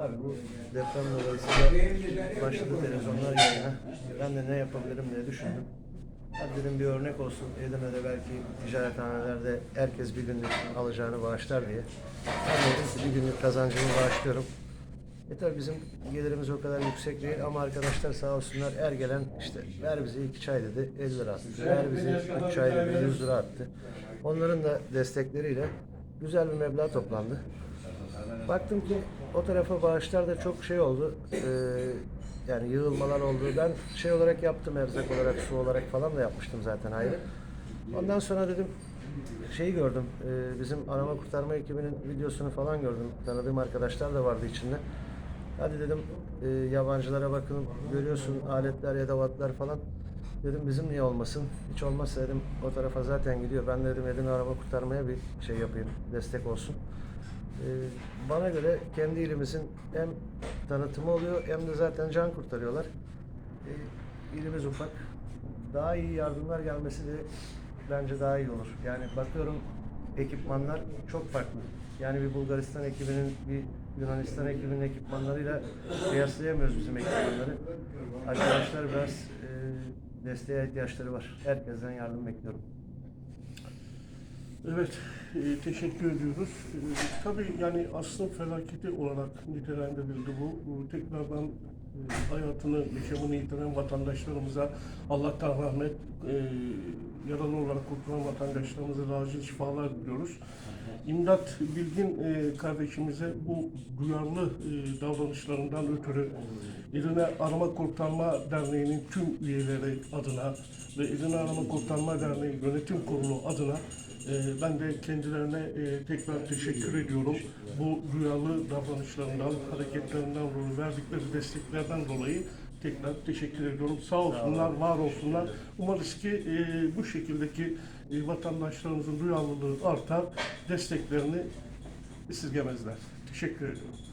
Abi bu deprem dolayısıyla başladı televizyonlar yayına. Ben de ne yapabilirim diye düşündüm. Hadi dedim bir örnek olsun. Edirne'de belki ticarethanelerde herkes bir günlük alacağını bağışlar diye. Ben dedim ki bir günlük kazancımı bağışlıyorum. E tabi bizim gelirimiz o kadar yüksek değil ama arkadaşlar sağ olsunlar er gelen işte ver bize iki çay dedi 50 lira attı. Ver bize üç çay dedi 100 lira attı. Onların da destekleriyle güzel bir meblağ toplandı. Baktım ki o tarafa bağışlar da çok şey oldu. Ee, yani yığılmalar oldu. Ben şey olarak yaptım erzak olarak, su olarak falan da yapmıştım zaten ayrı. Ondan sonra dedim şeyi gördüm. ee, bizim arama kurtarma ekibinin videosunu falan gördüm. Tanıdığım arkadaşlar da vardı içinde. Hadi dedim e, yabancılara bakın görüyorsun aletler, edevatlar falan. Dedim bizim niye olmasın? Hiç olmazsa dedim o tarafa zaten gidiyor. Ben de dedim Edirne arama kurtarmaya bir şey yapayım, destek olsun. Ee, bana göre kendi ilimizin hem tanıtımı oluyor hem de zaten can kurtarıyorlar. Ee, ilimiz ufak. Daha iyi yardımlar gelmesi de bence daha iyi olur. Yani bakıyorum ekipmanlar çok farklı. Yani bir Bulgaristan ekibinin bir Yunanistan ekibinin ekipmanlarıyla kıyaslayamıyoruz bizim ekipmanları. Arkadaşlar biraz e, desteğe ihtiyaçları var. Herkesten yardım bekliyorum. Evet, e, teşekkür ediyoruz. E, tabii yani asrın felaketi olarak nitelendirildi bu. Tekrardan hayatını, yaşamını yitiren vatandaşlarımıza Allah'tan rahmet, e, yaralı olarak kurtulan vatandaşlarımıza da acil şifalar diliyoruz. İmdat Bilgin e, kardeşimize bu duyarlı e, davranışlarından ötürü Edirne Arama Kurtarma Derneği'nin tüm üyeleri adına ve Edirne Arama Kurtarma Derneği Yönetim Kurulu adına e, ben de kendilerine e, tekrar teşekkür ediyorum. Bu duyarlı davranışlarından, hareketlerinden dolayı, verdikleri desteklerden dolayı tekrar teşekkür ediyorum. Sağ olsunlar, var olsunlar. Umarız ki e, bu şekildeki e, vatandaşlarımızın duyarlılığı artar, desteklerini esirgemezler. Teşekkür ediyorum.